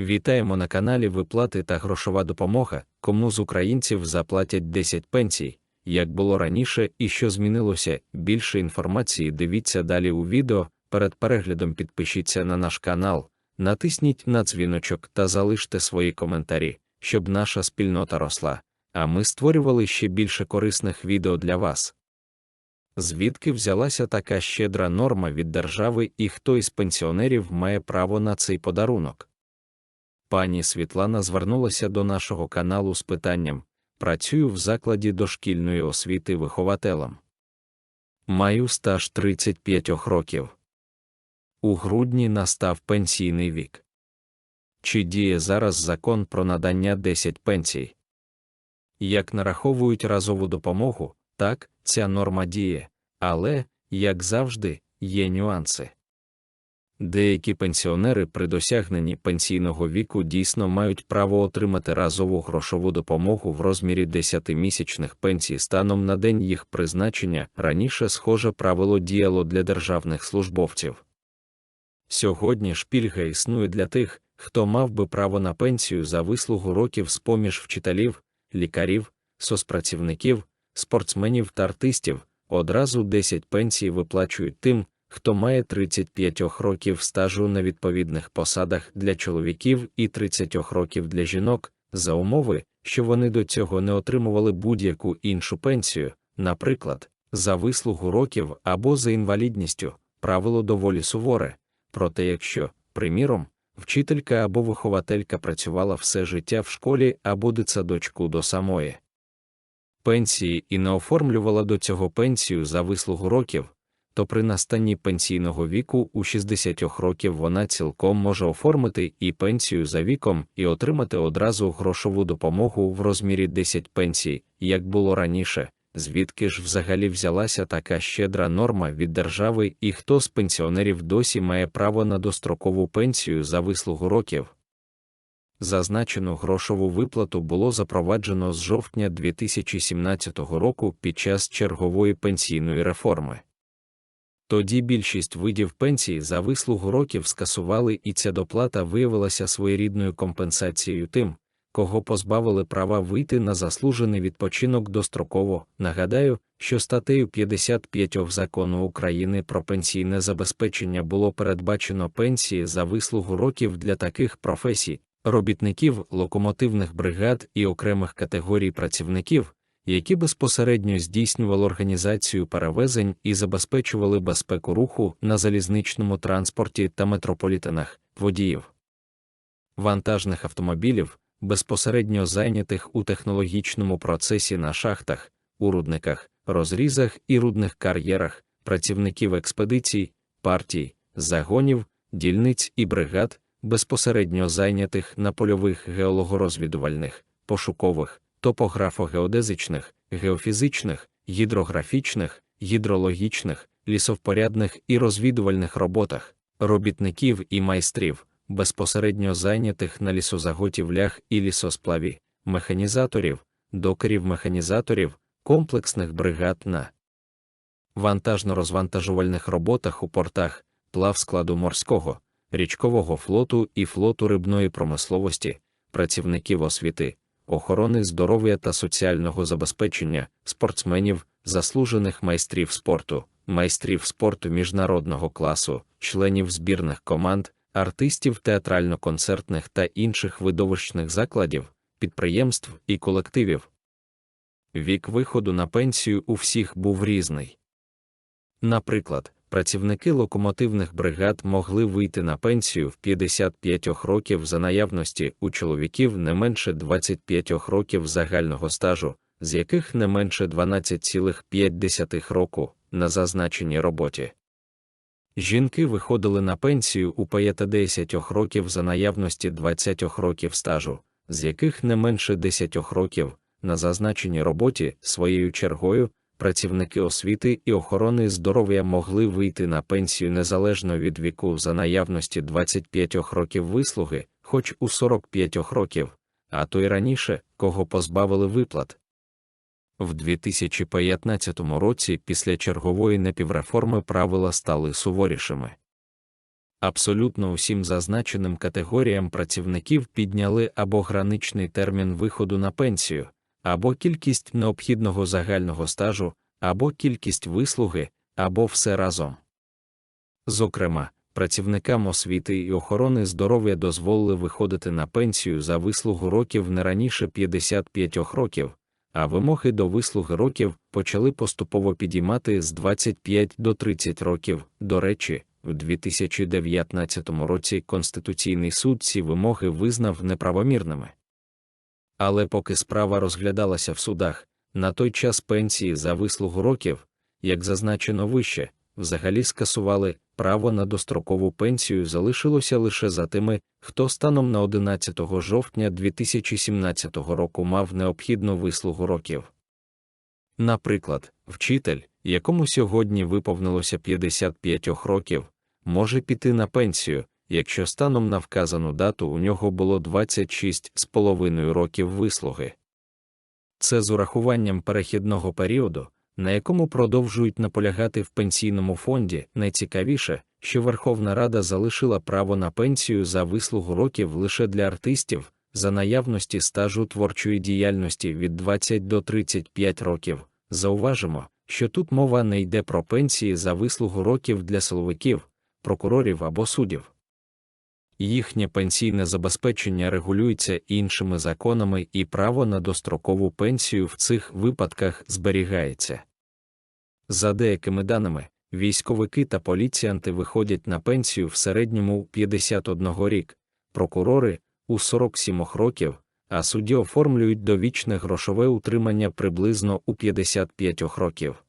Вітаємо на каналі Виплати та грошова допомога, кому з українців заплатять 10 пенсій, як було раніше і що змінилося. Більше інформації дивіться далі у відео. Перед переглядом підпишіться на наш канал, натисніть на дзвіночок та залиште свої коментарі, щоб наша спільнота росла, а ми створювали ще більше корисних відео для вас. Звідки взялася така щедра норма від держави і хто із пенсіонерів має право на цей подарунок? Пані Світлана звернулася до нашого каналу з питанням Працюю в закладі дошкільної освіти вихователем. Маю стаж 35 років. У грудні настав пенсійний вік. Чи діє зараз закон про надання 10 пенсій? Як нараховують разову допомогу, так, ця норма діє, але, як завжди, є нюанси. Деякі пенсіонери при досягненні пенсійного віку дійсно мають право отримати разову грошову допомогу в розмірі 10-місячних пенсій станом на день їх призначення. Раніше схоже правило діяло для державних службовців. Сьогодні ж пільга існує для тих, хто мав би право на пенсію за вислугу років з поміж вчителів, лікарів, соцпрацівників, спортсменів та артистів. Одразу 10 пенсій виплачують тим, хто має 35 років стажу на відповідних посадах для чоловіків і 30 років для жінок, за умови, що вони до цього не отримували будь-яку іншу пенсію, наприклад, за вислугу років або за інвалідністю, правило доволі суворе. Проте, якщо, приміром, вчителька або вихователька працювала все життя в школі або дитсадочку до самої пенсії і не оформлювала до цього пенсію за вислугу років, то при настанні пенсійного віку у 60 років вона цілком може оформити і пенсію за віком і отримати одразу грошову допомогу в розмірі 10 пенсій, як було раніше. Звідки ж взагалі взялася така щедра норма від держави і хто з пенсіонерів досі має право на дострокову пенсію за вислугу років? Зазначену грошову виплату було запроваджено з жовтня 2017 року під час чергової пенсійної реформи. Тоді більшість видів пенсії за вислугу років скасували, і ця доплата виявилася своєрідною компенсацією тим, кого позбавили права вийти на заслужений відпочинок достроково. Нагадаю, що статтею 55 закону України про пенсійне забезпечення було передбачено пенсії за вислугу років для таких професій, робітників локомотивних бригад і окремих категорій працівників, які безпосередньо здійснювали організацію перевезень і забезпечували безпеку руху на залізничному транспорті та метрополітенах, водіїв, вантажних автомобілів, безпосередньо зайнятих у технологічному процесі на шахтах, у рудниках, розрізах і рудних кар'єрах, працівників експедицій, партій, загонів, дільниць і бригад, безпосередньо зайнятих на польових геологорозвідувальних, пошукових, топографо-геодезичних, геофізичних, гідрографічних, гідрологічних, лісовпорядних і розвідувальних роботах, робітників і майстрів, безпосередньо зайнятих на лісозаготівлях і лісосплаві, механізаторів, докерів-механізаторів, комплексних бригад на вантажно-розвантажувальних роботах у портах, плав складу морського, річкового флоту і флоту рибної промисловості, працівників освіти, охорони здоров'я та соціального забезпечення, спортсменів, заслужених майстрів спорту, майстрів спорту міжнародного класу, членів збірних команд, артистів театрально-концертних та інших видовищних закладів, підприємств і колективів. Вік виходу на пенсію у всіх був різний. Наприклад, працівники локомотивних бригад могли вийти на пенсію в 55 років за наявності у чоловіків не менше 25 років загального стажу, з яких не менше 12,5 року на зазначеній роботі. Жінки виходили на пенсію у 50 років за наявності 20 років стажу, з яких не менше 10 років на зазначеній роботі своєю чергою працівники освіти і охорони здоров'я могли вийти на пенсію незалежно від віку за наявності 25 років вислуги, хоч у 45 років, а то й раніше, кого позбавили виплат. В 2015 році після чергової напівреформи правила стали суворішими. Абсолютно усім зазначеним категоріям працівників підняли або граничний термін виходу на пенсію, або кількість необхідного загального стажу, або кількість вислуги, або все разом. Зокрема, працівникам освіти і охорони здоров'я дозволили виходити на пенсію за вислугу років не раніше 55 років, а вимоги до вислуги років почали поступово підіймати з 25 до 30 років. До речі, у 2019 році Конституційний суд ці вимоги визнав неправомірними. Але поки справа розглядалася в судах, на той час пенсії за вислугу років, як зазначено вище, взагалі скасували право на дострокову пенсію залишилося лише за тими, хто станом на 11 жовтня 2017 року мав необхідну вислугу років. Наприклад, вчитель, якому сьогодні виповнилося 55 років, може піти на пенсію, якщо станом на вказану дату у нього було 26,5 років вислуги. Це з урахуванням перехідного періоду, на якому продовжують наполягати в пенсійному фонді, найцікавіше, що Верховна Рада залишила право на пенсію за вислугу років лише для артистів, за наявності стажу творчої діяльності від 20 до 35 років. Зауважимо, що тут мова не йде про пенсії за вислугу років для силовиків, прокурорів або суддів. Їхнє пенсійне забезпечення регулюється іншими законами і право на дострокову пенсію в цих випадках зберігається. За деякими даними, військовики та поліціянти виходять на пенсію в середньому 51 рік, прокурори у 47 років, а судді оформлюють довічне грошове утримання приблизно у 55 років.